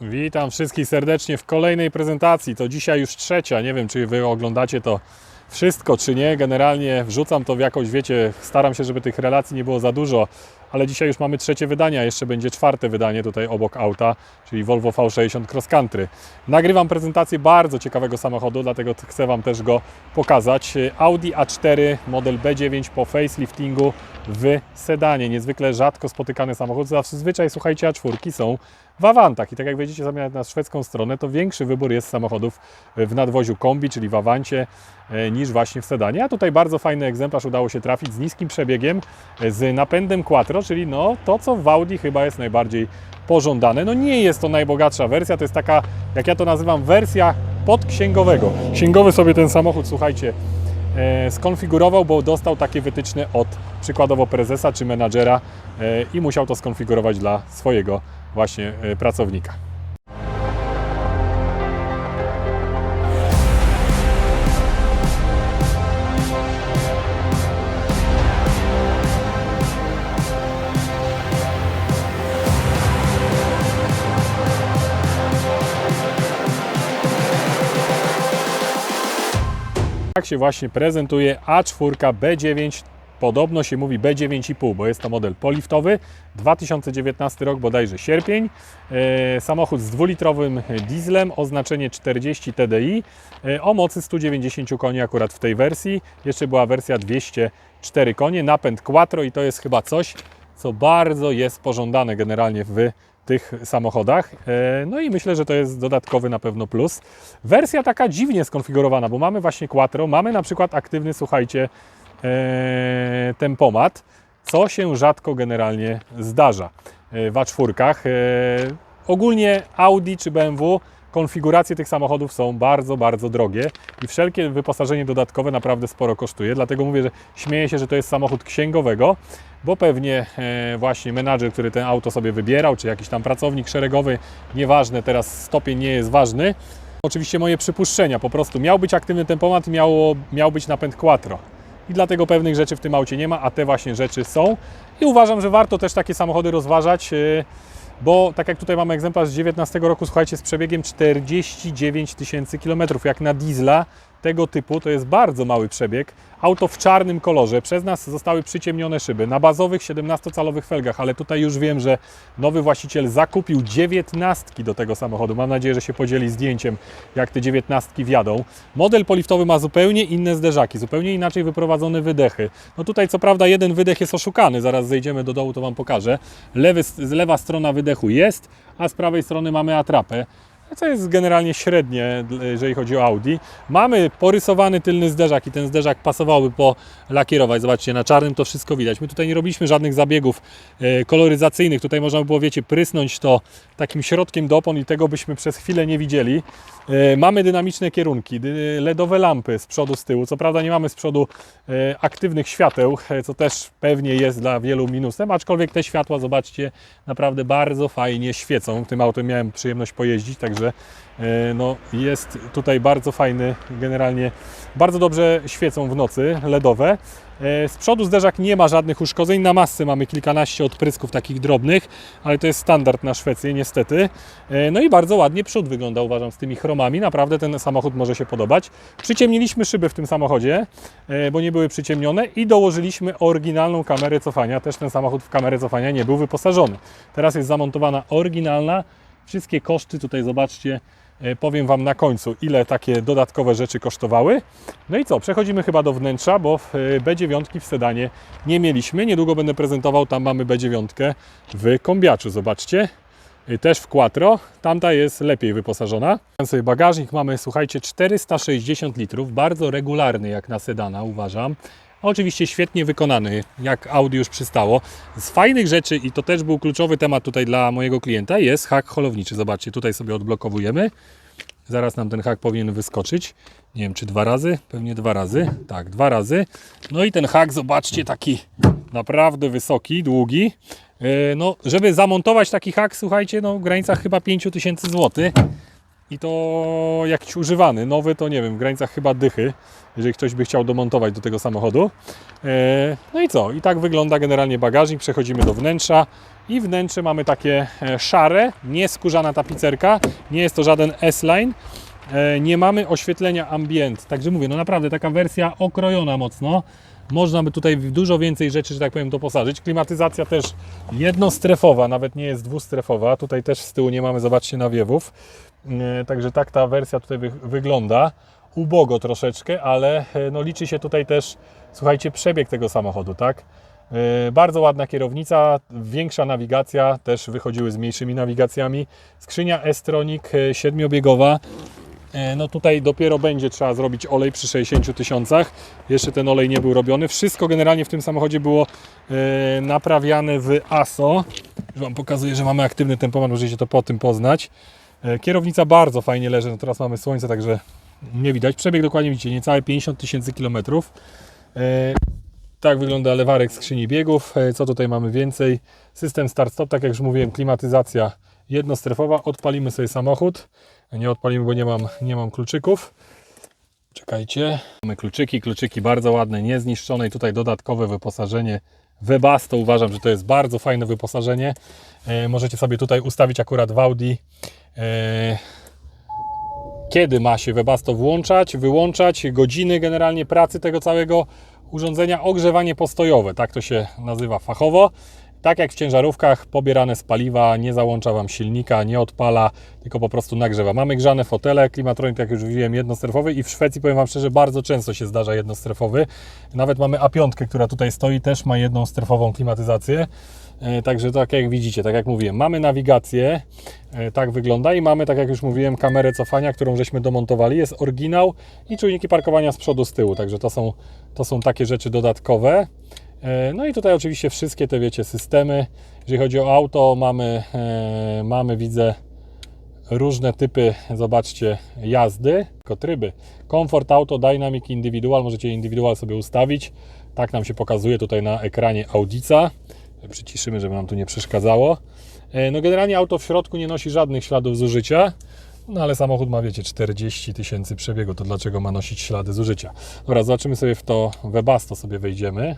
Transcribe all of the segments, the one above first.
Witam wszystkich serdecznie w kolejnej prezentacji. To dzisiaj już trzecia. Nie wiem, czy Wy oglądacie to wszystko, czy nie. Generalnie wrzucam to w jakąś, wiecie, staram się, żeby tych relacji nie było za dużo, ale dzisiaj już mamy trzecie wydanie, jeszcze będzie czwarte wydanie tutaj obok auta, czyli Volvo V60 Cross Country. Nagrywam prezentację bardzo ciekawego samochodu, dlatego chcę Wam też go pokazać. Audi A4 model B9 po faceliftingu w sedanie. Niezwykle rzadko spotykany samochód. Zazwyczaj, słuchajcie, A4 są w Awantach. I tak jak wejdziecie sobie na szwedzką stronę, to większy wybór jest samochodów w nadwoziu kombi, czyli w Awancie, e, niż właśnie w sedanie. A tutaj bardzo fajny egzemplarz udało się trafić z niskim przebiegiem, e, z napędem quattro, czyli no to, co w Audi chyba jest najbardziej pożądane. No nie jest to najbogatsza wersja, to jest taka, jak ja to nazywam, wersja podksięgowego. Księgowy sobie ten samochód, słuchajcie, e, skonfigurował, bo dostał takie wytyczne od przykładowo prezesa czy menadżera e, i musiał to skonfigurować dla swojego właśnie e, pracownika. Tak się właśnie prezentuje A4 B9. Podobno się mówi B9,5, bo jest to model poliftowy. 2019 rok, bodajże sierpień. E, samochód z dwulitrowym dieslem, oznaczenie 40 TDI e, o mocy 190 koni akurat w tej wersji. Jeszcze była wersja 204 konie, napęd quattro i to jest chyba coś, co bardzo jest pożądane generalnie w tych samochodach. E, No i myślę, że to jest dodatkowy na pewno plus. Wersja taka dziwnie skonfigurowana, bo mamy właśnie quattro, mamy na przykład aktywny, słuchajcie, tempomat, co się rzadko generalnie zdarza e, w A4. E, Ogólnie Audi czy BMW konfiguracje tych samochodów są bardzo, bardzo drogie i wszelkie wyposażenie dodatkowe naprawdę sporo kosztuje. Dlatego mówię, że śmieję się, że to jest samochód księgowego, bo pewnie e, właśnie menadżer, który ten auto sobie wybierał, czy jakiś tam pracownik szeregowy, nieważne, teraz stopień nie jest ważny. Oczywiście moje przypuszczenia, po prostu miał być aktywny tempomat, miało, miał być napęd quattro. I dlatego pewnych rzeczy w tym aucie nie ma, a te właśnie rzeczy są. I uważam, że warto też takie samochody rozważać, e, bo tak jak tutaj mamy egzemplarz z 19 roku, słuchajcie, z przebiegiem 49 tysięcy kilometrów, jak na diesla tego typu, to jest bardzo mały przebieg. Auto w czarnym kolorze, przez nas zostały przyciemnione szyby, na bazowych 17-calowych felgach, ale tutaj już wiem, że nowy właściciel zakupił 19 do tego samochodu. Mam nadzieję, że się podzieli zdjęciem, jak te 19 wjadą. Model poliftowy ma zupełnie inne zderzaki, zupełnie inaczej wyprowadzone wydechy. No tutaj co prawda jeden wydech jest oszukany, zaraz zejdziemy do dołu, to Wam pokażę. Lewy, lewa strona wydechu jest, a z prawej strony mamy atrapę co jest generalnie średnie, jeżeli chodzi o Audi. Mamy porysowany tylny zderzak i ten zderzak pasowałby polakierować. Zobaczcie, na czarnym to wszystko widać. My tutaj nie robiliśmy żadnych zabiegów e, koloryzacyjnych. Tutaj można by było, wiecie, prysnąć to takim środkiem do opon i tego byśmy przez chwilę nie widzieli. E, Mamy dynamiczne kierunki, LEDowe lampy z przodu, z tyłu. Co prawda nie mamy z przodu e, aktywnych świateł, co też pewnie jest dla wielu minusem, aczkolwiek te światła, zobaczcie, naprawdę bardzo fajnie świecą. Tym autem miałem przyjemność pojeździć, także e, no, jest tutaj bardzo fajny, generalnie bardzo dobrze świecą w nocy, LEDowe. E, Z przodu zderzak nie ma żadnych uszkodzeń, na masce mamy kilkanaście odprysków takich drobnych, ale to jest standard na Szwecji niestety. E, No i bardzo ładnie przód wygląda uważam z tymi chromami, naprawdę ten samochód może się podobać. Przyciemniliśmy szyby w tym samochodzie, bo nie były przyciemnione i dołożyliśmy oryginalną kamerę cofania, też ten samochód w kamerę cofania nie był wyposażony. Teraz jest zamontowana oryginalna, wszystkie koszty tutaj zobaczcie, E, Powiem Wam na końcu, ile takie dodatkowe rzeczy kosztowały. No i co, przechodzimy chyba do wnętrza, bo e, B9 w sedanie nie mieliśmy. Niedługo będę prezentował, tam mamy B9 w kombiaczu, zobaczcie. E, Też w quattro, tamta jest lepiej wyposażona. Ten sobie bagażnik mamy, słuchajcie, 460 litrów, bardzo regularny jak na sedana, uważam. Oczywiście świetnie wykonany, jak Audi już przystało. Z fajnych rzeczy, i to też był kluczowy temat tutaj dla mojego klienta, jest hak holowniczy. Zobaczcie, tutaj sobie odblokowujemy. Zaraz nam ten hak powinien wyskoczyć. Nie wiem, czy dwa razy? Pewnie dwa razy. Tak, dwa razy. No i ten hak, zobaczcie, taki naprawdę wysoki, długi. Yy, No, żeby zamontować taki hak, słuchajcie, no w granicach chyba 5000 zł. I to jakiś używany, nowy to nie wiem, w granicach chyba dychy, jeżeli ktoś by chciał domontować do tego samochodu. E, No i co? I tak wygląda generalnie bagażnik. Przechodzimy do wnętrza i wnętrze mamy takie e, szare, nieskórzana tapicerka, nie jest to żaden S-Line. E, Nie mamy oświetlenia ambient, także mówię, no naprawdę taka wersja okrojona mocno. Można by tutaj dużo więcej rzeczy, że tak powiem, doposażyć. Klimatyzacja też jednostrefowa, nawet nie jest dwustrefowa. Tutaj też z tyłu nie mamy, zobaczcie, nawiewów. E, Także tak ta wersja tutaj wy wygląda. Ubogo troszeczkę, ale e, no liczy się tutaj też, słuchajcie, przebieg tego samochodu, tak? Bardzo ładna kierownica, większa nawigacja, też wychodziły z mniejszymi nawigacjami. Skrzynia S-Tronic e, siedmiobiegowa. E, No tutaj dopiero będzie trzeba zrobić olej przy 60 tysiącach. Jeszcze ten olej nie był robiony. Wszystko generalnie w tym samochodzie było e, naprawiane w ASO. Już Wam pokazuję, że mamy aktywny tempomat, możecie to po tym poznać. E, Kierownica bardzo fajnie leży, no teraz mamy słońce, także nie widać. Przebieg dokładnie widzicie, niecałe 50 tysięcy kilometrów. Tak wygląda lewarek skrzyni biegów. Co tutaj mamy więcej? System start-stop, tak jak już mówiłem, klimatyzacja jednostrefowa. Odpalimy sobie samochód. Nie odpalimy, bo nie mam, nie mam kluczyków. Czekajcie. Mamy kluczyki, kluczyki bardzo ładne, niezniszczone i tutaj dodatkowe wyposażenie Webasto. Uważam, że to jest bardzo fajne wyposażenie. E, możecie sobie tutaj ustawić akurat w Audi e, kiedy ma się Webasto włączać, wyłączać, godziny generalnie pracy tego całego urządzenia, ogrzewanie postojowe, tak to się nazywa fachowo. Tak jak w ciężarówkach, pobierane z paliwa, nie załącza Wam silnika, nie odpala, tylko po prostu nagrzewa. Mamy grzane fotele, klimatronik, jak już mówiłem, jednostrefowy i w Szwecji, powiem Wam szczerze, bardzo często się zdarza jednostrefowy. Nawet mamy A5, która tutaj stoi, też ma jedną strefową klimatyzację. E, Także tak jak widzicie, tak jak mówiłem, mamy nawigację, e, tak wygląda i mamy, tak jak już mówiłem, kamerę cofania, którą żeśmy domontowali, jest oryginał i czujniki parkowania z przodu, z tyłu, także to są, to są takie rzeczy dodatkowe. E, No i tutaj oczywiście wszystkie te, wiecie, systemy. Jeżeli chodzi o auto, mamy, e, mamy widzę, różne typy, zobaczcie, jazdy, tylko tryby. Comfort Auto, Dynamic, Individual, możecie indywidual sobie ustawić. Tak nam się pokazuje tutaj na ekranie Audica. Przyciszymy, żeby nam tu nie przeszkadzało. E, No generalnie auto w środku nie nosi żadnych śladów zużycia. No ale samochód ma, wiecie, 40 tysięcy przebiegu, to dlaczego ma nosić ślady zużycia? Dobra, zobaczymy sobie w to Webasto sobie wejdziemy.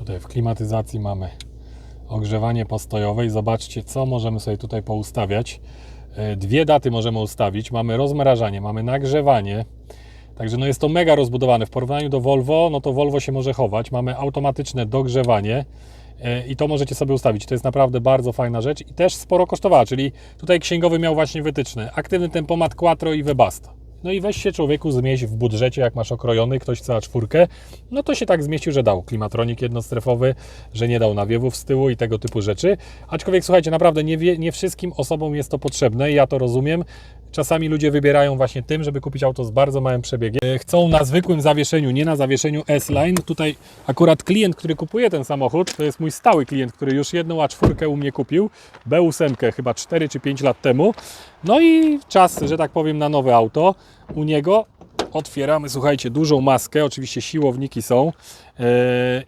Tutaj w klimatyzacji mamy ogrzewanie postojowe i zobaczcie, co możemy sobie tutaj poustawiać. E, Dwie daty możemy ustawić. Mamy rozmrażanie, mamy nagrzewanie. Także no jest to mega rozbudowane. W porównaniu do Volvo, no to Volvo się może chować. Mamy automatyczne dogrzewanie e, i to możecie sobie ustawić. To jest naprawdę bardzo fajna rzecz i też sporo kosztowała, czyli tutaj księgowy miał właśnie wytyczne. Aktywny tempomat Quattro i Webasto. No i weź się człowieku zmieść w budżecie, jak masz okrojony, ktoś chce A4, no to się tak zmieścił, że dał klimatronik jednostrefowy, że nie dał nawiewów z tyłu i tego typu rzeczy. Aczkolwiek słuchajcie, naprawdę nie, wie, nie wszystkim osobom jest to potrzebne ja to rozumiem. Czasami ludzie wybierają właśnie tym, żeby kupić auto z bardzo małym przebiegiem. E, Chcą na zwykłym zawieszeniu, nie na zawieszeniu S-Line. Tutaj akurat klient, który kupuje ten samochód, to jest mój stały klient, który już jedną A4 u mnie kupił, B8 chyba 4 czy 5 lat temu. No i czas, że tak powiem, na nowe auto u niego. Otwieramy, słuchajcie, dużą maskę, oczywiście siłowniki są. E,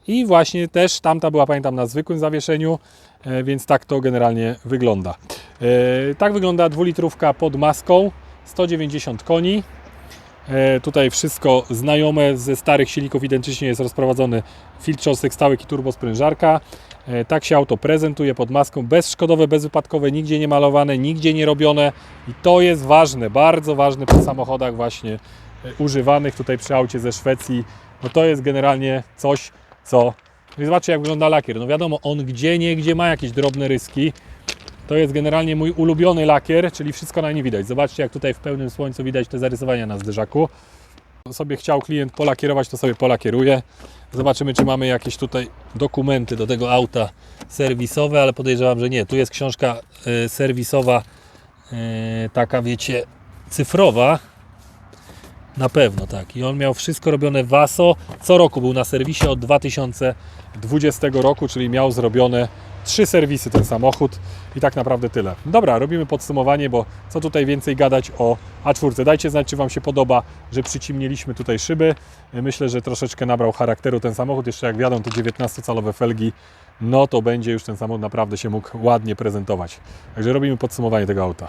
I właśnie też tamta była, pamiętam, na zwykłym zawieszeniu, więc tak to generalnie wygląda. E, Tak wygląda dwulitrówka pod maską, 190 koni. E, Tutaj wszystko znajome ze starych silników identycznie jest rozprowadzony filtr cząstek i turbosprężarka. E, Tak się auto prezentuje pod maską, bezszkodowe, bezwypadkowe, nigdzie nie malowane, nigdzie nie robione i to jest ważne, bardzo ważne przy samochodach właśnie e, używanych tutaj przy aucie ze Szwecji, bo to jest generalnie coś, co... I zobaczcie jak wygląda lakier, no wiadomo, on gdzie nie, gdzie ma jakieś drobne ryski, to jest generalnie mój ulubiony lakier, czyli wszystko na nim widać. Zobaczcie, jak tutaj w pełnym słońcu widać te zarysowania na zderzaku. Sobie chciał klient polakierować, to sobie polakieruje. Zobaczymy, czy mamy jakieś tutaj dokumenty do tego auta serwisowe, ale podejrzewam, że nie. Tu jest książka e, serwisowa, e, taka wiecie, cyfrowa. Na pewno tak. I on miał wszystko robione w ASO. Co roku był na serwisie od 2020 roku, czyli miał zrobione trzy serwisy ten samochód i tak naprawdę tyle. Dobra, robimy podsumowanie, bo co tutaj więcej gadać o A4. Dajcie znać, czy Wam się podoba, że przycimnieliśmy tutaj szyby. Myślę, że troszeczkę nabrał charakteru ten samochód. Jeszcze jak wiadomo, te 19-calowe felgi no to będzie już ten samochód naprawdę się mógł ładnie prezentować. Także robimy podsumowanie tego auta.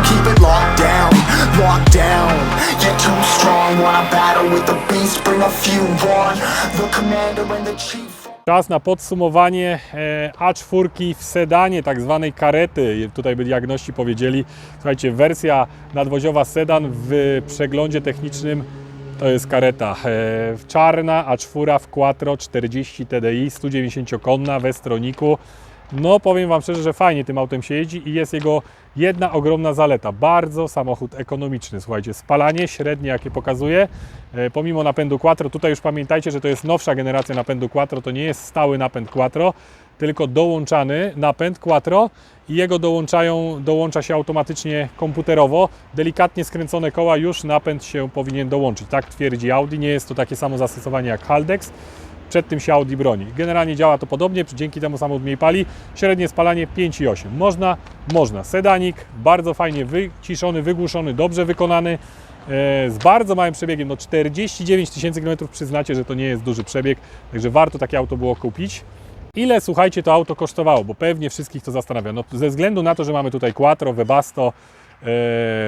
Czas na podsumowanie e, A4 w sedanie, tak zwanej karety. Tutaj by diagności powiedzieli. Słuchajcie, wersja nadwoziowa sedan w przeglądzie technicznym to jest kareta. E, czarna A4 w Quattro 40 TDI, 190-konna we stroniku. No powiem Wam szczerze, że fajnie tym autem się jeździ i jest jego jedna ogromna zaleta. Bardzo samochód ekonomiczny. Słuchajcie, spalanie średnie jakie pokazuje, e, pomimo napędu Quattro, tutaj już pamiętajcie, że to jest nowsza generacja napędu Quattro, to nie jest stały napęd Quattro, tylko dołączany napęd Quattro i jego dołączają, dołącza się automatycznie komputerowo. Delikatnie skręcone koła już napęd się powinien dołączyć. Tak twierdzi Audi. Nie jest to takie samo zastosowanie jak Haldex. Przed tym się Audi broni. Generalnie działa to podobnie, dzięki temu samochód mniej pali. Średnie spalanie 5,8. Można, można. Sedanik, bardzo fajnie wyciszony, wygłuszony, dobrze wykonany. e, Z bardzo małym przebiegiem, no 49 tysięcy km przyznacie, że to nie jest duży przebieg, także warto takie auto było kupić. Ile, słuchajcie, to auto kosztowało? Bo pewnie wszystkich to zastanawia. No, ze względu na to, że mamy tutaj Quattro, Webasto,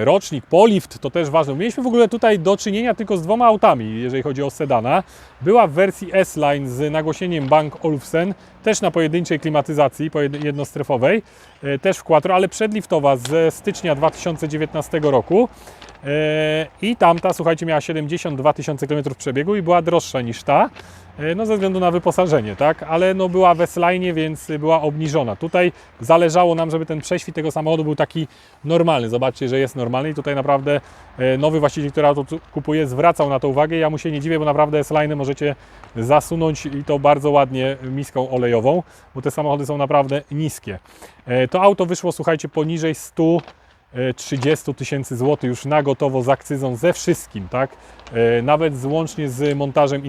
rocznik, Polift, to też ważne. Mieliśmy w ogóle tutaj do czynienia tylko z dwoma autami, jeżeli chodzi o sedana. Była w wersji S-Line z nagłośnieniem Bank Olufsen, też na pojedynczej klimatyzacji, jednostrefowej, e, też w Quattro, ale przedliftowa ze stycznia 2019 roku. E, I tamta, słuchajcie, miała 72 tysiące km przebiegu i była droższa niż ta, e, no ze względu na wyposażenie, tak? Ale no była w S-Line, więc była obniżona. Tutaj zależało nam, żeby ten prześwit tego samochodu był taki normalny. Zobaczcie, że jest normalny i tutaj naprawdę e, nowy właściciel, który auto kupuje, zwracał na to uwagę. Ja mu się nie dziwię, bo naprawdę S-Line możecie zasunąć i to bardzo ładnie miską olejową, bo te samochody są naprawdę niskie. E, To auto wyszło, słuchajcie, poniżej 100 e, 30 tysięcy złotych już na gotowo z akcyzą ze wszystkim, tak? E, Nawet z, łącznie z montażem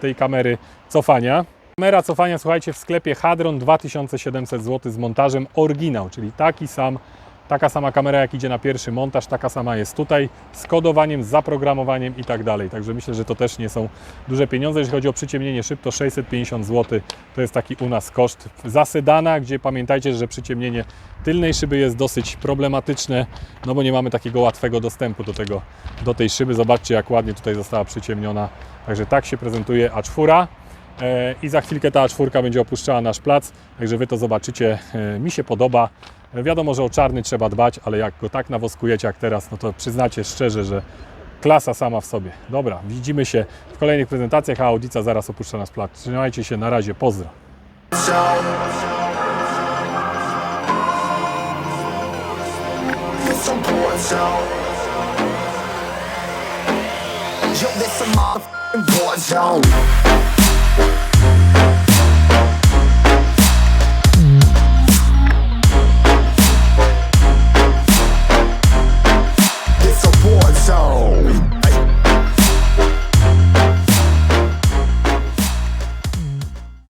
tej kamery cofania. Kamera cofania, słuchajcie, w sklepie Hadron 2700 zł z montażem oryginał, czyli taki sam, taka sama kamera jak idzie na pierwszy montaż, taka sama jest tutaj, z kodowaniem, z zaprogramowaniem i tak dalej. Także myślę, że to też nie są duże pieniądze. Jeżeli chodzi o przyciemnienie szyb, to 650 zł to jest taki u nas koszt za sedana, gdzie pamiętajcie, że przyciemnienie tylnej szyby jest dosyć problematyczne, no bo nie mamy takiego łatwego dostępu do, tego, do tej szyby. Zobaczcie, jak ładnie tutaj została przyciemniona. Także tak się prezentuje A4. E, I za chwilkę ta A4 będzie opuszczała nasz plac, także Wy to zobaczycie. E, Mi się podoba. Wiadomo, że o czarny trzeba dbać, ale jak go tak nawoskujecie jak teraz, no to przyznacie szczerze, że klasa sama w sobie. Dobra, widzimy się w kolejnych prezentacjach, a Audica zaraz opuszcza nas plac. Trzymajcie się, na razie, pozdro. Yo, motherfucking war zone.